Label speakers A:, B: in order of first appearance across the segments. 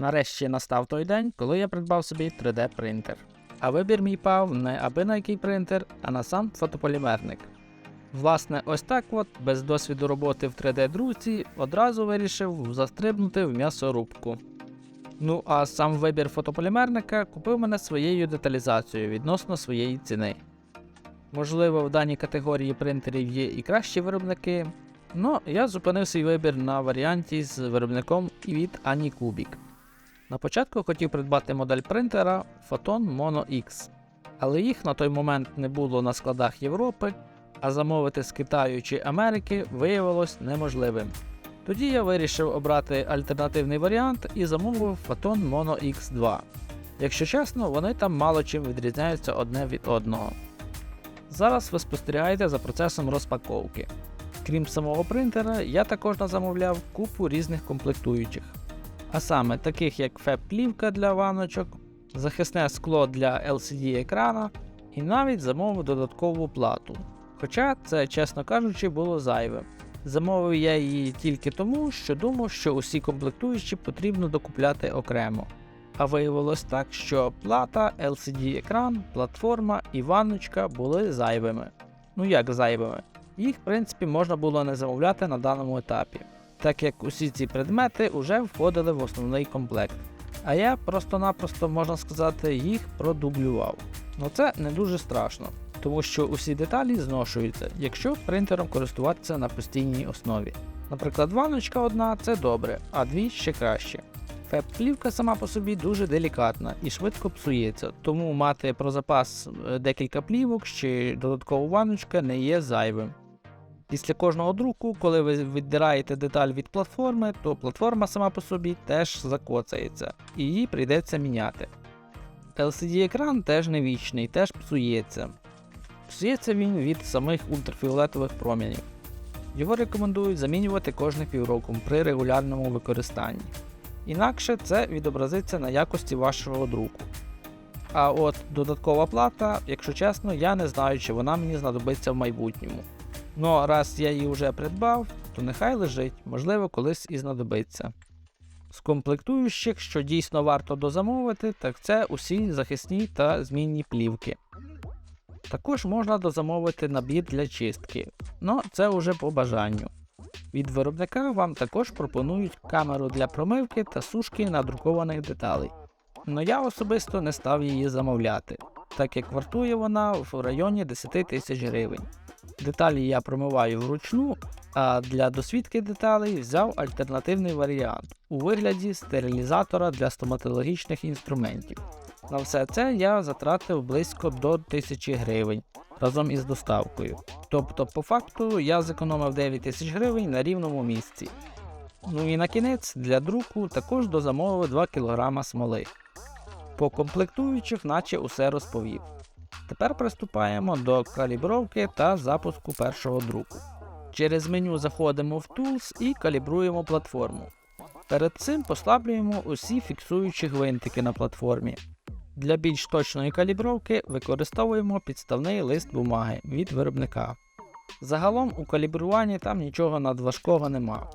A: Нарешті настав той день, коли я придбав собі 3D принтер. А вибір мій пав не аби на який принтер, а на сам фотополімерник. Власне, ось так от, без досвіду роботи в 3D-друзі, одразу вирішив застрибнути в м'ясорубку. Ну а сам вибір фотополімерника купив мене своєю деталізацією відносно своєї ціни. Можливо, в даній категорії принтерів є і кращі виробники, але я зупинив свій вибір на варіанті з виробником від Anycubic. На початку хотів придбати модель принтера Photon Mono X, але їх на той момент не було на складах Європи, а замовити з Китаю чи Америки виявилось неможливим. Тоді я вирішив обрати альтернативний варіант і замовив Photon Mono X2. Якщо чесно, вони там мало чим відрізняються одне від одного. Зараз ви спостерігаєте за процесом розпаковки. Крім самого принтера, я також замовляв купу різних комплектуючих. А саме таких як феб-плівка для ваночок, захисне скло для LCD екрана і навіть замовив додаткову плату. Хоча це, чесно кажучи, було зайвим. Замовив я її тільки тому, що думав, що усі комплектуючі потрібно докупляти окремо. А виявилось так, що плата, LCD-екран, платформа і ванночка були зайвими. Ну як зайвими? Їх, в принципі, можна було не замовляти на даному етапі, так як усі ці предмети вже входили в основний комплект. А я просто-напросто, можна сказати, їх продублював. Ну це не дуже страшно, тому що усі деталі зношуються, якщо принтером користуватися на постійній основі. Наприклад, ванночка одна це добре, а дві ще краще. Феб-плівка сама по собі дуже делікатна і швидко псується, тому мати про запас е, декілька плівок чи додаткову ванночка не є зайвим. Після кожного друку, коли ви віддираєте деталь від платформи, то платформа сама по собі теж закоцається, і її прийдеться міняти. LCD-екран теж не вічний, теж псується. Псується він від самих ультрафіолетових промінів. Його рекомендують замінювати кожних півроку при регулярному використанні. Інакше це відобразиться на якості вашого друку. А от додаткова плата, якщо чесно, я не знаю, чи вона мені знадобиться в майбутньому. Ну раз я її вже придбав, то нехай лежить, можливо, колись і знадобиться. З комплектуючих, що дійсно варто дозамовити, так це усі захисні та змінні плівки. Також можна дозамовити набір для чистки, але це вже по бажанню. Від виробника вам також пропонують камеру для промивки та сушки надрукованих деталей. Но я особисто не став її замовляти, так як вартує вона в районі 10 тисяч гривень. Деталі я промиваю вручну, а для досвідки деталей взяв альтернативний варіант у вигляді стерилізатора для стоматологічних інструментів. На все це я затратив близько до 1000 гривень разом із доставкою. Тобто, по факту, я зекономив 9 тисяч гривень на рівному місці. Ну і на кінець для друку також дозамовив 2 кг смоли. По комплектуючих, наче усе розповів. Тепер приступаємо до калібровки та запуску першого друку. Через меню заходимо в Tools і калібруємо платформу. Перед цим послаблюємо усі фіксуючі гвинтики на платформі. Для більш точної калібровки використовуємо підставний лист бумаги від виробника. Загалом у калібруванні там нічого надважкого нема.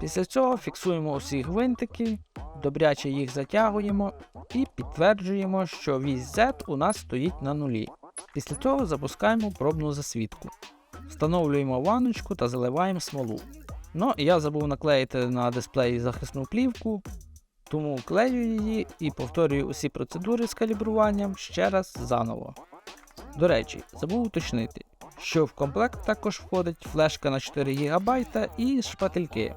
A: Після цього фіксуємо усі гвинтики, добряче їх затягуємо і підтверджуємо, що вісь Z у нас стоїть на нулі. Після цього запускаємо пробну засвідку. Встановлюємо ванночку та заливаємо смолу. Ну, я забув наклеїти на дисплеї захисну плівку, тому клею її і повторюю усі процедури з калібруванням ще раз заново. До речі, забув уточнити, що в комплект також входить флешка на 4 ГБ і шпательки.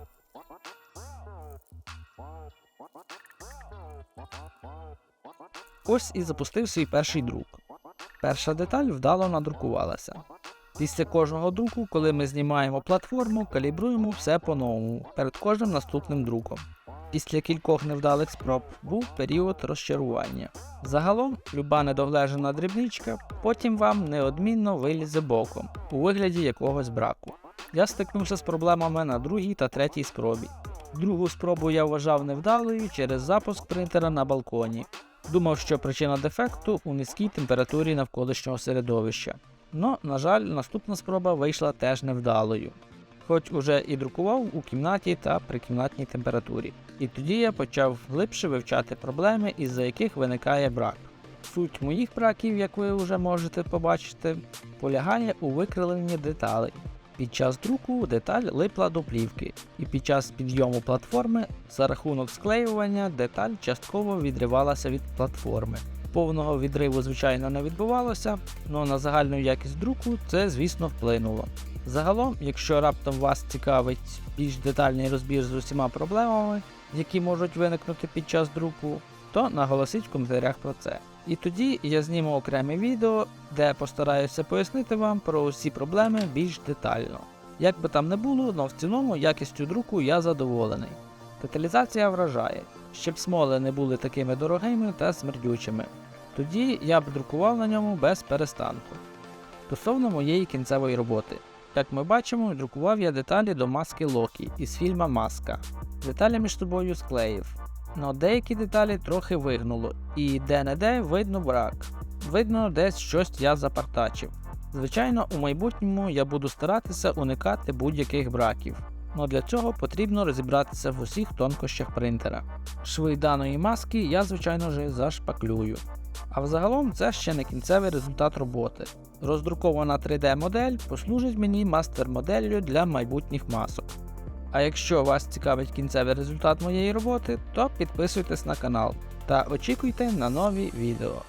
A: Ось і запустив свій перший друк. Перша деталь вдало надрукувалася. Після кожного друку, коли ми знімаємо платформу, калібруємо все по-новому перед кожним наступним друком. Після кількох невдалих спроб був період розчарування. Загалом, люба недоглежена дрібничка потім вам неодмінно вилізе боком у вигляді якогось браку. Я стикнувся з проблемами на другій та третій спробі. Другу спробу я вважав невдалою через запуск принтера на балконі. Думав, що причина дефекту у низькій температурі навколишнього середовища. Но, на жаль, наступна спроба вийшла теж невдалою. хоч уже і друкував у кімнаті та при кімнатній температурі. І тоді я почав глибше вивчати проблеми, із-за яких виникає брак. Суть моїх браків, як ви вже можете побачити, полягає у викриленні деталей. Під час друку деталь липла до плівки, і під час підйому платформи за рахунок склеювання деталь частково відривалася від платформи. Повного відриву, звичайно, не відбувалося, але на загальну якість друку це, звісно, вплинуло. Загалом, якщо раптом вас цікавить більш детальний розбір з усіма проблемами, які можуть виникнути під час друку, то наголосіть в коментарях про це. І тоді я зніму окреме відео, де постараюся пояснити вам про усі проблеми більш детально. Як би там не було, але в цілому якістю друку я задоволений. Деталізація вражає, щоб смоли не були такими дорогими та смердючими. Тоді я б друкував на ньому без перестанку. Стосовно моєї кінцевої роботи. Як ми бачимо, друкував я деталі до маски Локі із фільма Маска. Деталі між собою склеїв. Но деякі деталі трохи вигнуло, і де-не-де видно брак. Видно, десь щось я запартачив. Звичайно, у майбутньому я буду старатися уникати будь-яких браків. Но для цього потрібно розібратися в усіх тонкощах принтера. Шви даної маски я, звичайно ж, зашпаклюю. А взагалом це ще не кінцевий результат роботи. Роздрукована 3D-модель послужить мені мастер-моделлю для майбутніх масок. А якщо вас цікавить кінцевий результат моєї роботи, то підписуйтесь на канал та очікуйте на нові відео.